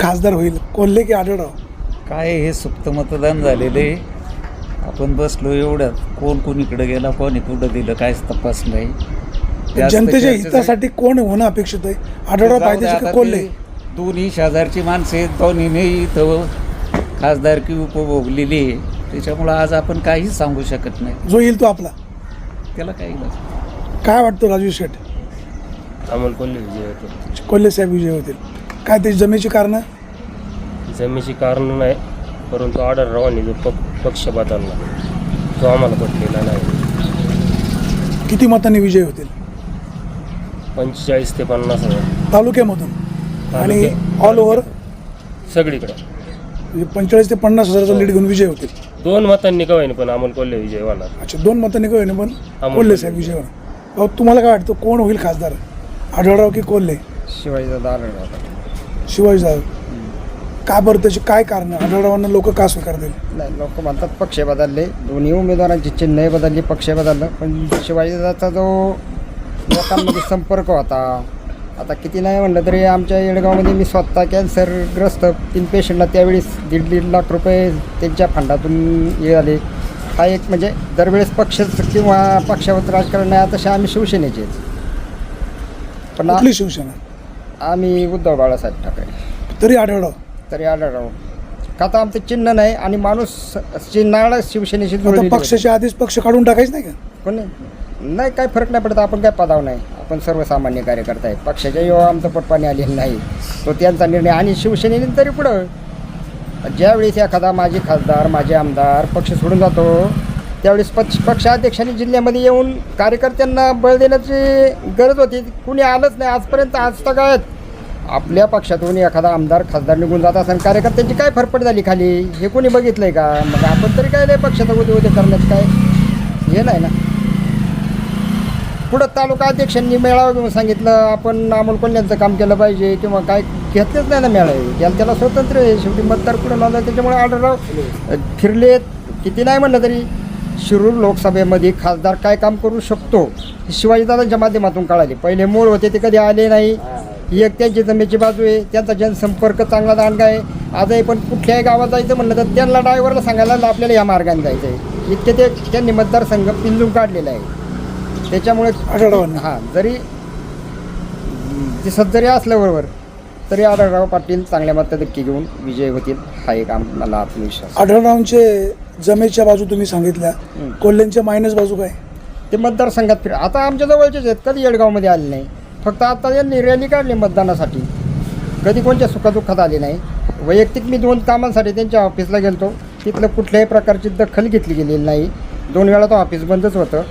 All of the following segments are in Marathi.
खासदार होईल. कोल्हे की आढळराव? काय हे सुप्त मतदान झालेले आपण बसलो एवढ्यात. कोण कोणीकडे गेला कोणी कुठं दिलं काहीच तपास नाही. जास्त जनतेच्या हितासाठी कोण होणं अपेक्षित आहे? आढळराव जाऊ दे पाहिजे आता का कोल्हे दोन्ही शेजारची माणसे आहेत, दोन्हीने इथं खासदारकी उपभोगलेली आहे. त्याच्यामुळं आज आपण काहीच सांगू शकत नाही. जो येईल तो आपला. त्याला काही नाही. काय वाटतं राजू शेठ? अमोल कोल्हे विजय होते कोल्हे साहेब विजय होतील. काय त्याची जमेची कारणं? जमेची कारण नाही परंतु आढळरावांनी जो पक पक्ष बदलला तो आम्हाला पटलेला नाही. किती मतांनी विजय होतील? पंचेचाळीस ते पन्नास हजार. तालुक्यामधून? आणि तालुक्या- ऑल ओव्हर सगळीकडे. पंचेचाळीस ते पन्नास हजाराचा लीड घेऊन विजय होतील. दोन मतांनी का होईना पण अमोल कोल्हे विजय होणार अच्छा दोन मतांनी काय होईना पण कोल्हे साहेब विजय होणार भाऊ तुम्हाला काय वाटतं कोण होईल खासदार? आढळराव की कोल्हे? शिवाजीचा दार शिवाजी साहेब. का बरं त्याची काय कारण? आढळरावांना लोक का स्वीकारतील? नाही लोक म्हणतात पक्ष बदलले. दोन्ही उमेदवारांची चिन्हही बदलली पक्ष बदललं. पण शिवाजीदाचा जो लोकांमध्ये संपर्क होता आता किती नाही म्हणलं तरी आमच्या येडगावमध्ये मी स्वतः कॅन्सरग्रस्त तीन पेशंटला त्यावेळेस दीड दीड लाख रुपये त्यांच्या फंडातून हे आले हा एक म्हणजे दरवेळेस पक्ष किंवा पक्षावर राजकारण नाही तसे आम्ही शिवसेनेचेच. पण आ- कुठली शिवसेना? आम्ही उद्धव बाळासाहेब ठाकरे. तरी आढळराव तरी आढळराव का तर आमचं चिन्ह नाही आणि माणूस चिन्हाळा शिवसेनेशी आता जोडलेली होती. पक्षाच्या आधीच पक्ष काढून टाकायचं नाही का? कोण? नाही? नाही काय फरक नाही पडत. आपण काय पदाव नाही. आपण सर्वसामान्य कार्यकर्ता आहे. पक्षाच्या युवा आमचं पटपाणी आलेलं नाही. तो त्यांचा निर्णय आणि शिवसेनेने तरी पुढं. ज्यावेळेस एखादा माजी खासदार माजी आमदार पक्ष सोडून जातो त्यावेळेस पक्ष पक्षाध्यक्षांनी जिल्ह्यामध्ये येऊन कार्यकर्त्यांना बळ देण्याची गरज होती. कुणी आलंच नाही. आजपर्यंत आज तगायत आपल्या पक्षातून एखादा आमदार खासदार निघून जात असताना कार्यकर्त्यांची काय फरफट झाली खाली? हे कोणी आहे का? मग आपण तरी काय नाही पक्षाचा उद्या उद्या करण्याचं काय? हे नाही ना. पुढं तालुका अध्यक्षांनी मेळावा घेऊन सांगितलं आपण अमोल कोल्ह्यांचं काम केलं पाहिजे किंवा काय घेतलेच नाही ना मेळावे. ज्याला त्याला स्वतंत्र आहे. शेवटी मतदार कुठं नोंदवा त्याच्यामुळे आढळराव फिरलेत किती नाही म्हणलं तरी शिरूर लोकसभेमध्ये खासदार काय काम करू शकतो? हे शिवाजीदादांच्या माध्यमातून कळाले. पहिले मूळ होते ते कधी आले नाही. एक त्यांची जमेची बाजू आहे त्यांचा जनसंपर्क चांगला दांडगा आहे. आजही पण कुठल्याही गावात जायचं म्हणलं तर त्यांना ड्रायव्हरला सांगायला आपल्याला या मार्गाने जायचं आहे इतके ते त्यांनी मतदारसंघ पिंजून काढलेला आहे. त्याच्यामुळे. हां जरी दिसत जरी असल्याबरोबर तरी आढळराव पाटील चांगल्या मतधक्की घेऊन विजय होतील हा एक आम- मला आत्मविश्वास आढळरावांचे जमेच्या बाजू तुम्ही सांगितल्या. कोल्ह्यांच्या मायनस बाजू काय? ते मतदारसंघात फिर आता आमच्या जवळचेच आहेत कधी येडगावमध्ये आले नाही. फक्त आता यांनी रॅली काढली मतदानासाठी. कधी कोणत्या सुखदुःखात आले नाही. वैयक्तिक मी दोन कामांसाठी त्यांच्या ऑफिसला गेलतो. तिथलं कुठल्याही प्रकारची दखल घेतली गेलेली नाही. दोन वेळा तो ऑफिस बंदच होतं.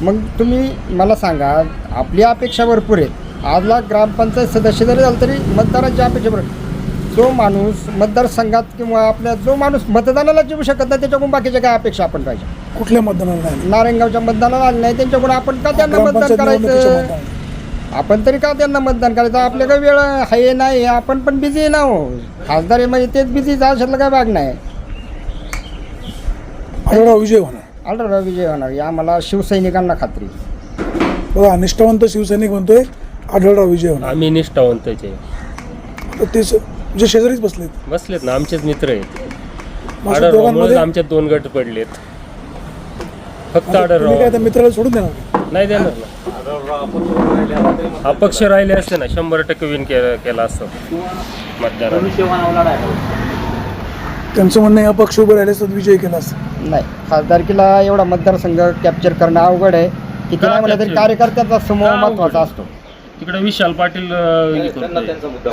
मग तुम्ही मला सांगा आपली अपेक्षा भरपूर आहेत. आजला ग्रामपंचायत सदस्य जरी झालं तरी मतदारांची अपेक्षा भरपूर जो माणूस मतदारसंघात किंवा आपल्या जो माणूस मतदानाला जेवू शकत नाही त्याच्याकडून बाकीच्या काय अपेक्षा आपण पाहिजे. कुठल्या मतदानाला नारायणगावच्या मतदानाला आले नाही त्यांच्याकडून आपण का त्यांना मतदान करायचं. आपण तरी का त्यांना मतदान करायचं? आपल्या काही वेळ आहे नाही आपण पण बिझी आहे ना हो. खासदार आहे म्हणजे तेच बिझी अशातलं काय भाग नाही. आढळराव विजय होणार. आढळराव विजय होणार या आम्हाला शिवसैनिकांना खात्री. बघा निष्ठावंत शिवसैनिक म्हणतोय आढळराव विजय होणार. आम्ही निष्ठावंतच आहे. तर तेच म्हणजे शेजारीच बसलेत. बसलेत ना आमचेच मित्र आहेत. मग दोघांमध्ये? आमच्यात दोन गट पडलेत. फक्त आता तुम्ही काय त्या मित्राला सोडून देणार? नाही देणार. ना अपक्ष राहिले असते ना शंभर टक्के विन केला केला असतं. मतदारांनी. त्यांचं म्हणणं आहे, अपक्ष उभे राहिले असतात विजय केला असता. नाही खासदारकीला एवढा मतदारसंघ कॅप्चर करणं अवघड आहे. किती नाही म्हणलं तरी capture? कार्यकर्त्यांचा समूह का अवघड? महत्त्वाचा असतो. तिकडे विशाल पाटील अं, हे करतोय.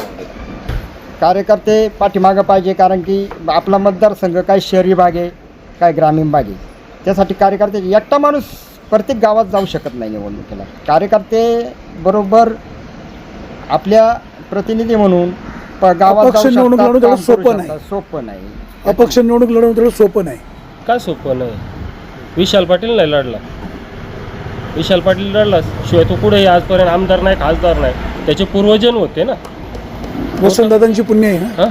कार्यकर्ते पाठीमागं पाहिजे कारण की आपला मतदारसंघ काय शहरी भाग आहे काय ग्रामीण भाग आहे. त्यासाठी कार्यकर्ते एकटा माणूस प्रत्येक गावात जाऊ शकत नाही निवडणुकीला. कार्यकर्ते बरोबर आपल्या प्रतिनिधी म्हणून प- गावात अपक्ष जाऊ निवडणूक शकतात, लढवणं काम तेवढं करू सोपं नाही. शकतात. सोपं नाही. अपक्ष निवडणूक लढवणं तेवढं सोपं नाही. काय सोपं नाही? विशाल पाटील नाही लढला. विशाल पाटील लढला शिवाय तो कुठेही आजपर्यंत आमदार नाही खासदार नाही. त्याचे पूर्वजन होते ना. वसंतदादांची पुण्य आहे ना? हां?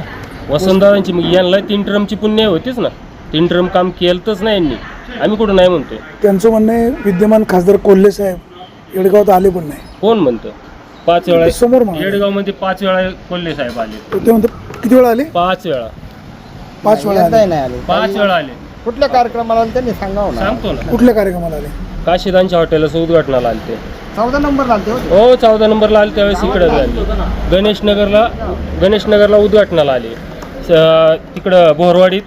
वसंतदादांची मग यांना तीन टर्मची पुण्य होतीच ना. तीन टर्म काम केलंच नाही यांनी. आम्ही कुठं नाही म्हणतोय. त्यांचं म्हणणं आहे विद्यमान खासदार कोल्हे साहेब येडगावात आले पण नाही. कोण म्हणतं? पाच वेळा समोर म्हणा येडगावमध्ये पाच वेळा कोल्हे साहेब आले. तर ते म्हणतात किती वेळा आले? पाच वेळा. पाच वेळा आले. नाही आले. पाच वेळा आले. कुठल्या कार्यक्रमाला आले त्यांनी? सांगावं ना. सांगतो ना. कुठल्या कार्यक्रमाला आले? काशीदांच्या हॉटेलचं उद्घाटनाला आले ते. चौदा नंबर हो ते. हो चौदा नंबरला आले त्यावेळेस इकडे आले गणेश नगरला गणेश नगरला उद्घाटनाला आले. स- तिकडं बोरवाडीत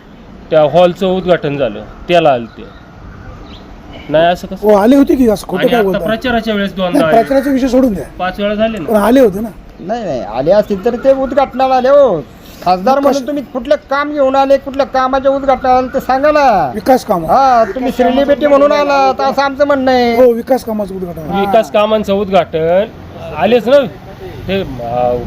त्या हॉलचं उद्घाटन झालं त्याला आले ते नाही असं कसं? हो आले होते की असं खोटं आणि काय आता बोलता प्रचाराच्या वेळेस नाही दोनदा आले. प्रचाराचा विषय सोडून द्या. पाच वेळा झाले ना. आले होते ना. नाही नाही आले असतील तर ते उद्घाटनाला आले हो. खासदार म्हणून तुम्ही कुठलं काम घेऊन आले कुठल्या कामाच्या उद्घाटनाला आले ते सांगा ना विकास काम. हा तुम्ही सेलिब्रिटी म्हणून आला तर असं आमचं म्हणणं आहे. हो विकास कामाचं उद्घाटन. विकास कामांचं उद्घाटन. आलेच ना? ते अं,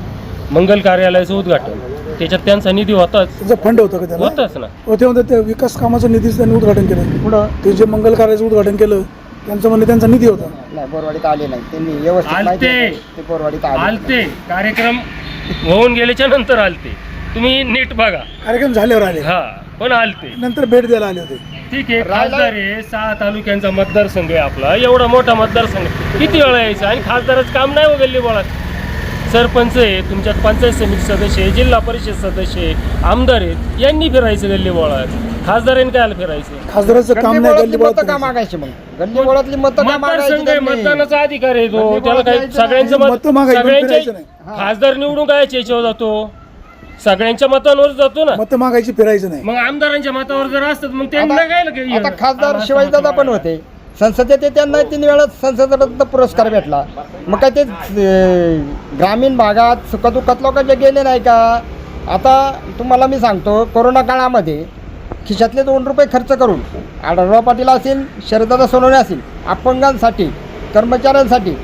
मंगल कार्यालयाचं उद्घाटन. त्याच्यात त्यांचा निधी होताच. त्याचा फंड होतं का त्याला? होताच ना. हो ते म्हणतात ते विकास कामाचं निधीच त्यांनी उद्घाटन केलं. पुढं? ते जे मंगल कार्याचं उद्घाटन केलं त्यांचं म्हणणं त्यांचा निधी होता. नाही बोरवाडीत आले नाही. त्यांनी व्यवस्थित आलते. ते बोरवाडीत आले. आलते. कार्यक्रम होऊन गेल्याच्यानंतर आलते. तुम्ही नीट बघा. कार्यक्रम झाल्यावर आले. हा पण आलते. नंतर भेट द्यायला आले होते. ठीक आहे राहिला- खासदार आहे. सहा तालुक्यांचा मतदारसंघ आहे आपला. एवढा मोठा मतदारसंघ. किती वेळा यायचं? आणि खासदाराचं काम नाही गल्ली बोळात सरपंच आहे तुमच्यात पंचायत समिती सदस्य आहे जिल्हा परिषद सदस्य आहे आमदार आहेत यांनी फिरायचं गल्ली बोळात खासदारांनी काय फिरायचं? खासदाराचं काम गल्ली नाही गल्ली मतं का मागायची मग? गल्ली बोळातली मतं का मागायची मतदारसंघ आहे त्यांनी? मतदानाचा अधिकार आहे तो. त्याला काही सगळ्यांचं. मत मतं मागायची, पण फिरायचं नाही. खासदार निवडून काय याच्यावर जातो? सगळ्यांच्या मतांवर जातो ना. मत मागायची फिरायचं नाही. मग आमदारांच्या मतावर जर असतात मग त्यांना आता- काय लगे- आता खासदार शिवाजीदादा पण होते. संसदेत त्यांना तीन वेळा संसदरत्न पुरस्कार भेटला. मग काय ते अं, ग्रामीण भागात सुखदुःखात लोकांचे गेले नाही का? आता तुम्हाला मी सांगतो कोरोना काळामध्ये खिशातले दोन रुपये खर्च करून आढळराव पाटील असेल शरदादा सोनवणे असेल अपंगांसाठी कर्मचाऱ्यांसाठी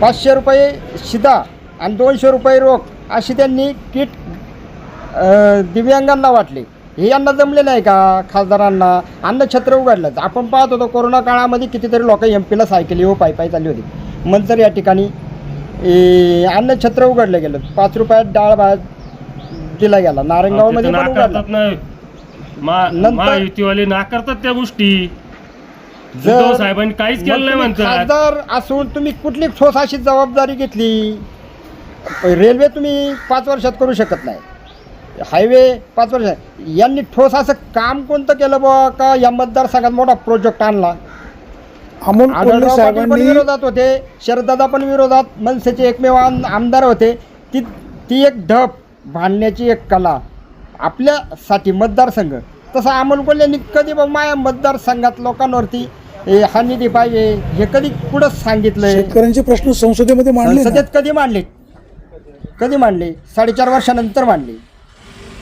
पाचशे रुपये शिदा आणि दोनशे रुपये रोख अशी त्यांनी किट अ, दिव्यांगांना वाटले. हे यांना जमले नाही का? खासदारांना अन्नछत्र उघडलं आपण पाहत होतो कोरोना काळामध्ये कितीतरी लोक एम पीला सायकली व पायी पायी चालली होती. नंतर या ठिकाणी अन्नछत्र उघडलं गेलं. पाच रुपयात डाळ भात दिला गेला. नारायणगावमध्ये पण उघडला. नाकारतात नाही मा- नंतर- महायुतीवाले नाकारतात त्या गोष्टी. उद्धव साहेबांनी काहीच केलं नाही तुम्ही म्हणतात. खासदार असून तुम्ही कुठली ठोस अशी जबाबदारी घेतली? रेल्वे तुम्ही पाच वर्षात करू शकत नाही. हायवे पाच वर्षात यांनी ठोस असं काम कोणतं केलं बुवा? का या मतदारसंघात मोठा प्रोजेक्ट आणला? अमोल कोल्हे आढळराव पाटील पण साहेबांनी विरोधात होते. शरददादा पण विरोधात. मनसेचे एकमेव आम- आमदार होते. ती ती एक ढप भांडण्याची एक कला. आपल्यासाठी मतदारसंघ तसं अमोल कोल्हेंनी कधी बा माया मतदारसंघात लोकांवरती ए, हा निधी पाहिजे. हे कधी कुठं सांगितलंय? शेतकऱ्यांचे प्रश्न संसदेमध्ये मांडले ना. संसदेत कधी मांडले? कधी मांडले? साडेचार वर्षानंतर मांडले.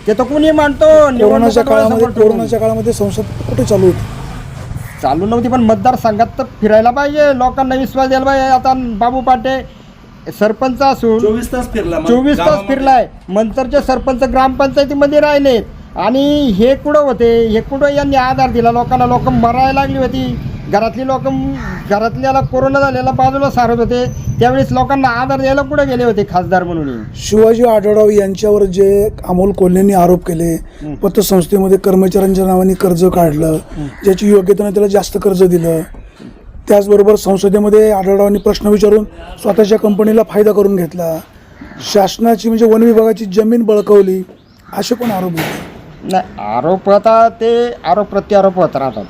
ते तर कुणी मांडतो कोरोनाच्या निवडणुका काळामध्ये डोळ्यासमोर ठेवून. कोरोनाच्या काळामध्ये संसद कुठे चालू होती? चालू नव्हती पण मतदारसंघात तर फिरायला पाहिजे. लोकांना विश्वास द्यायला पाहिजे. आता बाबू पाटे सरपंच असून चोवीस तास फिरला मग चोवीस तास गावामध्ये. फिरलाय. नंतरचे सरपंच ग्रामपंचायतीमध्ये राहिलेत. आणि हे कुठं होते? हे कुठं यांनी आधार दिला? लोकांना लोक मरायला लागली होती. घरातली लोक घरातल्याला कोरोना झालेला बाजूला सारत होते. त्यावेळेस लोकांना आधार द्यायला कुठे गेले होते खासदार म्हणून? शिवाजी आढळराव यांच्यावर जे अमोल कोल्हेंनी आरोप केले पतसंस्थेमध्ये कर्मचाऱ्यांच्या नावाने कर्ज काढलं ज्याची योग्यतेनं त्याला जास्त कर्ज दिलं. त्याचबरोबर संसदेमध्ये आढळरावांनी प्रश्न विचारून स्वतःच्या कंपनीला फायदा करून घेतला. शासनाची म्हणजे वन विभागाची जमीन बळकवली असे पण आरोप होते नाही आरोप आता ते आरोप प्रत्यारोप होत राहतात.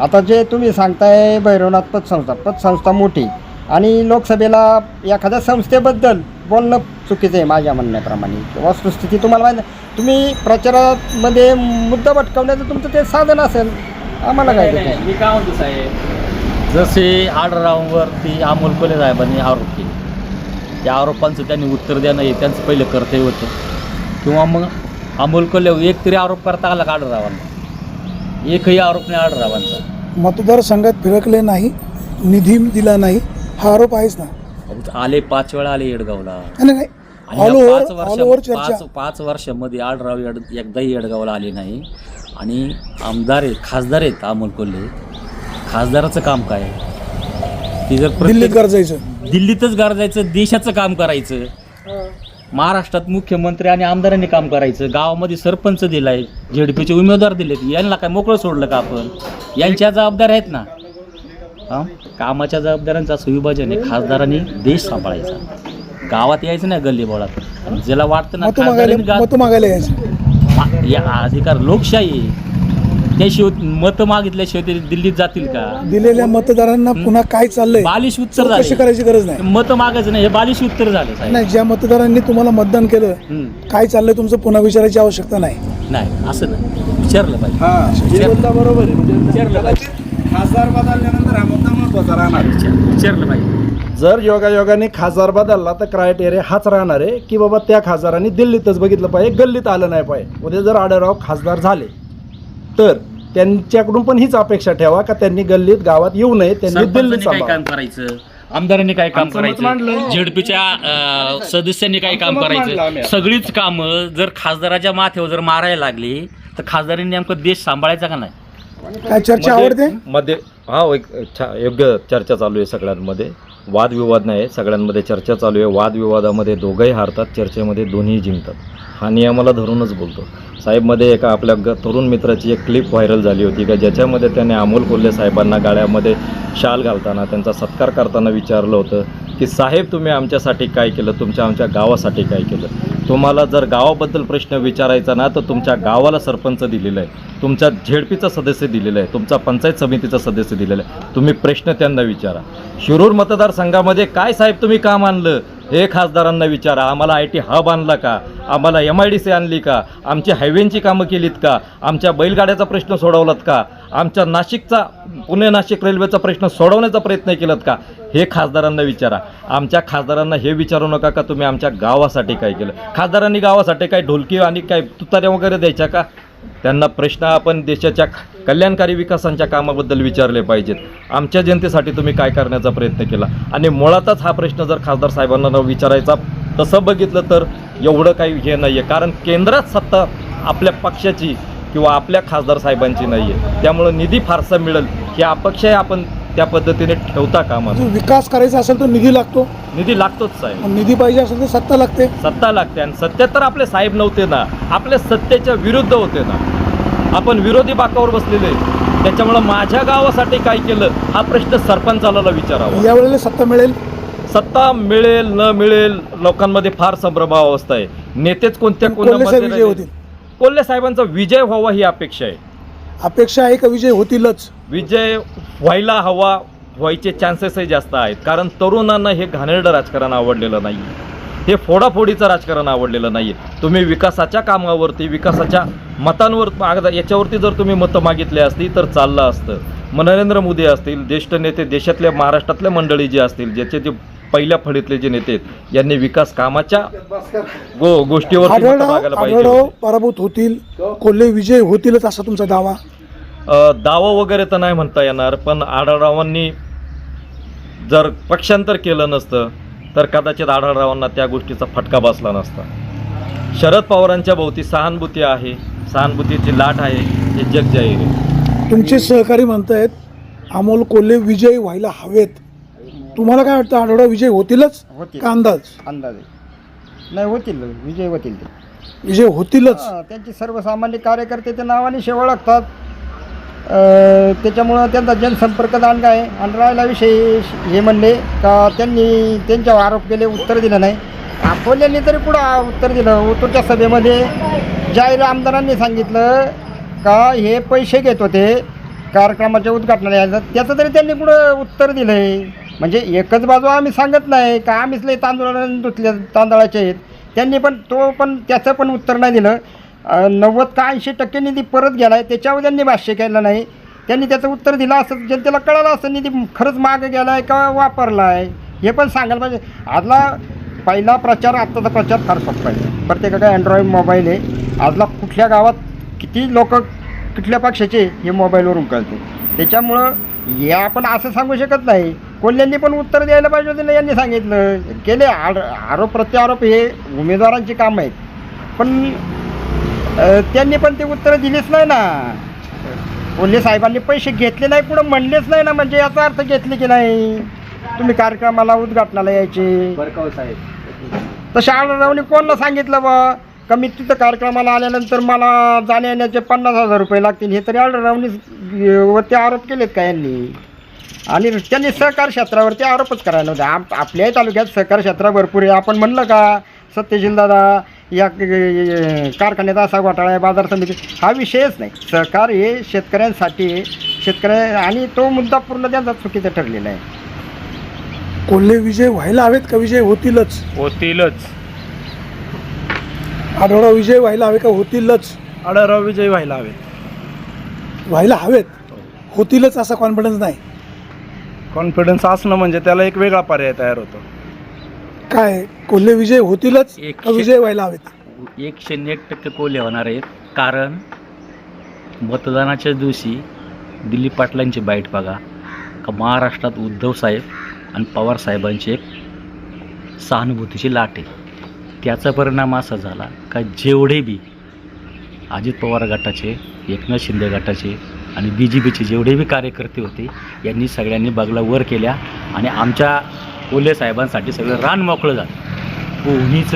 आता जे तुम्ही सांगताय भैरवनाथ पतसंस्था पतसंस्था मोठी. आणि लोकसभेला एखाद्या संस्थेबद्दल बोलणं चुकीचं आहे माझ्या म्हणण्याप्रमाणे. वस्तुस्थिती तुम्हाला माहिती आहे. तुम्ही प्रचारामध्ये मुद्दा भटकवण्याचं तुमचं ते साधन असेल. आम्हाला काय मी काय म्हणतो साहेब? जसे आडरावरती अमोल कोल्हे साहेबांनी आरोप केले त्या आरोपांचं त्यांनी उत्तर देणं हे त्यांचं पहिलं कर्तव्य होतं. किंवा मग अमोल कोल्हे एक तरी आरोप करता आला का आडरावांना? एकही आरोप नाही आडरावांचा मतदारसंघात फिरकले नाही निधी दिला नाही हा आरोप आहेच ना? आले पाच वेळा आले येडगावला. नाही नाही आणि ऑल या ओव्हर पाच ऑल ओव्हर वर्ष चर्चा. पाच पाच वर्षामध्ये आडराव येड एकदाही येडगावला आले नाही. आणि आमदार आहेत खासदार आहेत अमोल कोल्हे. खासदाराचं काम काय? ती जर दिल्लीत प्रत्येक गरजायचं दिल्लीतच गारजायचं देशाचं काम करायचं. महाराष्ट्रात मुख्यमंत्री आणि आमदारांनी काम करायचं. गावामध्ये सरपंच दिलाय झेडपीचे उमेदवार दिलेत. यांना काय मोकळं सोडलं का आपण? यांच्या जबाबदाऱ्या आहेत ना. हा? कामाच्या जबाबदाऱ्यांचं असं विभाजन आहे. खासदारांनी देश सांभाळायचा. गावात यायचं नाही गल्ली बोळात ज्याला वाटतं ना मतं मागायला खासदारांनी गा- मतं मागायला यायचं. मा- या अधिकार लोकशाही आहे. त्याशिवाय मतं मागितल्याशिवाय ते दिल्लीत जातील का? दिलेल्या मतदारांना पुन्हा काय चाललंय? बालिश उत्तर कशी झाले. करायची गरज नाही. मतं मागायचं नाही हे बालिश उत्तर झालं साहेब. नाही ज्या मतदारांनी तुम्हाला मतदान केलं हम्म. काय चाललंय तुमचं पुन्हा विचारायची आवश्यकता नाही. नाही असं नाही. विचारलं पाहिजे. हा बरोबर आहे. म्हणजे विचारलं कदाचित खासदार बदलल्यानंतर हा मुद्दा महत्त्वाचा राहणार. विचार- विचारलं पाहिजे. जर योगायोगाने खासदार बदलला तर क्रायटेरिया हाच राहणार आहे की बाबा त्या खासदारांनी दिल्लीतच बघितलं पाहिजे गल्लीत आलं नाही पाहिजे. उद्या जर आढळराव खासदार झाले तर त्यांच्याकडून पण हीच अपेक्षा ठेवा का त्यांनी गल्लीत गावात येऊ नये त्यांनी दिल्लीत सरपंचांनी काय सांभाळावं. काम करायचं? आमदारांनी काय काम आमचं मत मांडलंय. करायचं झेडपीच्या अं, सदस्यांनी काय काम आमचं मत मांडलं करायचं आम्ही. सगळीच कामं जर खासदाराच्या माथ्यावर जर मारायला लागली तर खासदारांनी नेमकं देश सांभाळायचा का नाही? काय चर्चा आवडते? मध्ये हा एक छा योग्य चर्चा चालू आहे सगळ्यांमध्ये. वादविवाद नाही सगळ्यांमध्ये चर्चा चालू आहे. वादविवादामध्ये दोघंही हारतात चर्चेमध्ये दोन्ही जिंकतात. हा नियमाला धरूनच बोलतो. साहेबमध्ये एका आपल्या ग तरुण मित्राची एक क्लिप व्हायरल झाली होती का ज्याच्यामध्ये त्याने अमोल कोल्हे साहेबांना गाड्यामध्ये शाल घालताना त्यांचा सत्कार करताना विचारलं होतं की साहेब तुम्ही आमच्यासाठी काय केलं? तुमच्या आमच्या गावासाठी काय केलं? तुम्हाला जर गावाबद्दल प्रश्न विचारायचा ना तर तुमच्या गावाला सरपंच दिलेला आहे. तुमच्या झेडपीचा सदस्य दिलेला आहे. तुमचा पंचायत समितीचा सदस्य दिलेला आहे. तुम्ही प्रश्न त्यांना विचारा. शिरूर मतदारसंघामध्ये काय साहेब तुम्ही काम आणलं? हे खासदारांना विचारा आम्हाला आय टी हब आणला का? आम्हाला एम आय डी सी आणली का? आमची हायवेंची कामं केलीत का? आमच्या बैलगाड्याचा प्रश्न सोडवलात का? आमच्या नाशिकचा पुणे नाशिक रेल्वेचा प्रश्न सोडवण्याचा प्रयत्न केलात का? हे खासदारांना विचारा. आमच्या खासदारांना हे विचारू नका का तुम्ही आमच्या गावासाठी काय केलं? खासदारांनी गावासाठी काय ढोलकी आणि काय तुताऱ्या वगैरे द्यायच्या का? त्यांना प्रश्न आपण देशाच्या कल्याणकारी विकासांच्या कामाबद्दल विचारले पाहिजेत. आमच्या जनतेसाठी तुम्ही काय करण्याचा प्रयत्न केला? आणि मुळातच हा प्रश्न जर खासदार साहेबांना न विचारायचा तसं बघितलं तर एवढं काही हे नाही आहे कारण केंद्रात सत्ता आपल्या पक्षाची किंवा आपल्या खासदार साहेबांची नाही आहे त्यामुळं निधी फारसा मिळेल ही अपेक्षाही आपण त्या पद्धतीने ठेवता कामा नये. विकास करायचा असेल तर निधी लागतो. निधी लागतोच साहेब. निधी पाहिजे असेल तर सत्ता लागते. सत्ता लागते आणि सत्तेत तर आपले साहेब नव्हते ना. आपले सत्तेच्या विरुद्ध होते ना. आपण विरोधी बाकावर बसलेले. त्याच्यामुळं माझ्या गावासाठी काय केलं हा प्रश्न सरपंचाला विचारावा. यावेळेला सत्ता मिळेल? सत्ता मिळेल न मिळेल लोकांमध्ये फार संभ्रमावस्था आहे. नेतेच कोणत्या कोल्हे साहेब कोणामध्ये विजय होतील. कोल्हे साहेबांचा विजय व्हावा ही अपेक्षा आहे. अपेक्षा आहे का विजय होतीलच? विजय व्हायला हवा व्हायचे चान्सेसही जास्त आहेत. कारण तरुणांना हे घाणेरडं राजकारण आवडलेलं नाही हे फोडाफोडीचं राजकारण आवडलेलं नाही तुम्ही विकासाच्या कामावरती विकासाच्या मतांवर याच्यावरती जर तुम्ही मतं मागितली असती तर चाललं असतं. मग नरेंद्र मोदी असतील ज्येष्ठ नेते देशातल्या महाराष्ट्रातल्या मंडळी जे असतील ज्याचे जे पहिल्या फळीतले जे नेते आहेत यांनी विकास कामाच्या गो मागायला पाहिजे आढळराव. पराभूत होतील कोल्हे विजय होतीलच असा तुमचा दावा? अ, दावा वगैरे तर नाही म्हणता येणार पण आढळरावांनी जर पक्षांतर केलं नसतं तर कदाचित आढळरावांना त्या गोष्टीचा फटका बसला नसता. शरद पवारांच्या भोवती सहानुभूती आहे सहानुभूतीची लाट आहे हे जग जाहीर आहे तुमचे सहकारी म्हणतायत अमोल कोल्हे विजय व्हायला हवेत. तुम्हाला काय वाटतं आढळराव विजय होतीलच होतील. का अंदाज? अंदाजे. नाही होतील. विजय होतील ते. विजय होतीलच. हा, त्यांचे सर्वसामान्य कार्यकर्ते त्या नावाने शेवळ लागतात. अं, त्याच्यामुळं त्यांचा जनसंपर्क दांडगा आहे. आणि राहिला विषय हे म्हणले का त्यांनी त्यांच्यावर आरोप केले उत्तर दिलं नाही. अकोल्यांनी तरी पुढं उत्तर दिलं? उत्तरच्या सभेमध्ये जाहीर आमदारांनी सांगितलं का हे पैसे घेत होते. कार्यक्रमाच्या उद्घाटनाला यायचं त्याचं तरी त्यांनी पुढं उत्तर दिलं आहे म्हणजे एकच बाजू आम्ही सांगत नाही का आम्हीच लई तांदूळ धुतले तांदळाचे आहेत. त्यांनी पण तो पण त्याचं पण उत्तर नाही दिलं. नव्वद का ऐंशी टक्के निधी परत गेला आहे त्याच्यावर त्यांनी भाष्य केलं नाही. त्यांनी त्याचं उत्तर दिलं असं जनतेला कळलं असं निधी खरंच मागं गेला आहे का वापरला आहे हे पण सांगायला पाहिजे. आजला पहिला प्रचार आत्ताचा प्रचार फार सोपा आहे. प्रत्येकाकडे अँड्रॉईड मोबाईल आहे. आजला कुठल्या गावात किती लोक कुठल्या पक्षाचे हे मोबाईलवरून कळते. त्याच्यामुळं हे आपण असं सांगू शकत नाही. कोल्ह्यांनी पण उत्तर द्यायला पाहिजे होते ना यांनी सांगितलं. केले आड आरोप प्रत्यारोप हे उमेदवारांची कामं आहेत. पण त्यांनी पण ते उत्तरं दिलीच नाही ना. कोल्हे साहेबांनी पैसे घेतले नाही पुढं म्हणलेच नाही ना म्हणजे याचा अर्थ घेतले की नाही? तुम्ही कार्यक्रमाला उद्घाटनाला यायचे. तशा आढळरावने कोणाला सांगितलं बा? का मी तिथं कार्यक्रमाला आल्यानंतर मला जाण्या येण्याचे पन्नास हजार रुपये लागतील. हे तरी आढळरावनी वरती आरोप केलेत का यांनी? आणि त्यांनी सहकार क्षेत्रावरती आरोपच करायला होते. आम आपल्याही तालुक्यात सहकार क्षेत्र भरपूर आहे. आपण म्हणलं का सत्यशील दादा या कारखान्यात असा घोटाळा आहे बाजार समिती हा विषयच नाही. सहकार हे शेतकऱ्यांसाठी. शेतकऱ्या आणि तो मुद्दा पूर्ण त्यांचा चुकीचा ठरलेला आहे. कोल्हे विजय व्हायला हवेत का? विजय होतीलच. होतीलच. आढळराव विजय व्हायला हवे का होतीलच? आढळराव विजयी व्हायला हवेत व्हायला हवेत? होतीलच असा कॉन्फिडन्स नाही. कॉन्फिडन्स असणं म्हणजे त्याला एक वेगळा पर्याय तयार होतो. काय कोल्हे विजय होतीलच एक का विजय व्हायला हवेत? एकशे एक टक्के कोल्हे होणार आहेत. कारण मतदानाच्या दिवशी दिलीप पाटलांची बाईट बघा. का महाराष्ट्रात उद्धव साहेब आणि पवार साहेबांची एक सहानुभूतीची लाट आहे. त्याचा परिणाम असा झाला का जेवढे बी अजित पवार गटाचे एकनाथ शिंदे गटाचे आणि बी जे पीचे जेवढे बी कार्यकर्ते होते यांनी सगळ्यांनी बगला वर केल्या आणि आमच्या कोल्हे साहेबांसाठी सगळं रान मोकळं झालं. कोणीच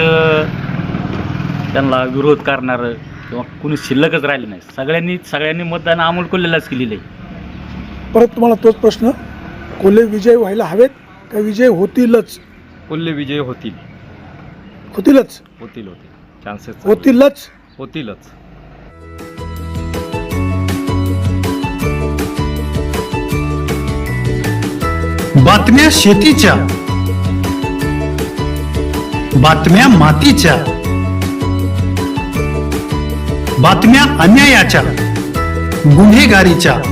त्यांना विरोध करणारं किंवा कुणी शिल्लकच राहिलं नाही. सगळ्यांनी सगळ्यांनी मतदान अमोल कोल्हेलाच केलेलं आहे. परत तुम्हाला तोच प्रश्न कोल्हे विजय व्हायला हवेत का विजय होतीलच? कोल्हे विजय होतील. होतीलच. होतील होतील. चान्सेस होतीलच. होतीलच. बातम्या शेतीच्या. बातम्या मातीच्या. बातम्या अन्यायाच्या. गुन्हेगारीच्या.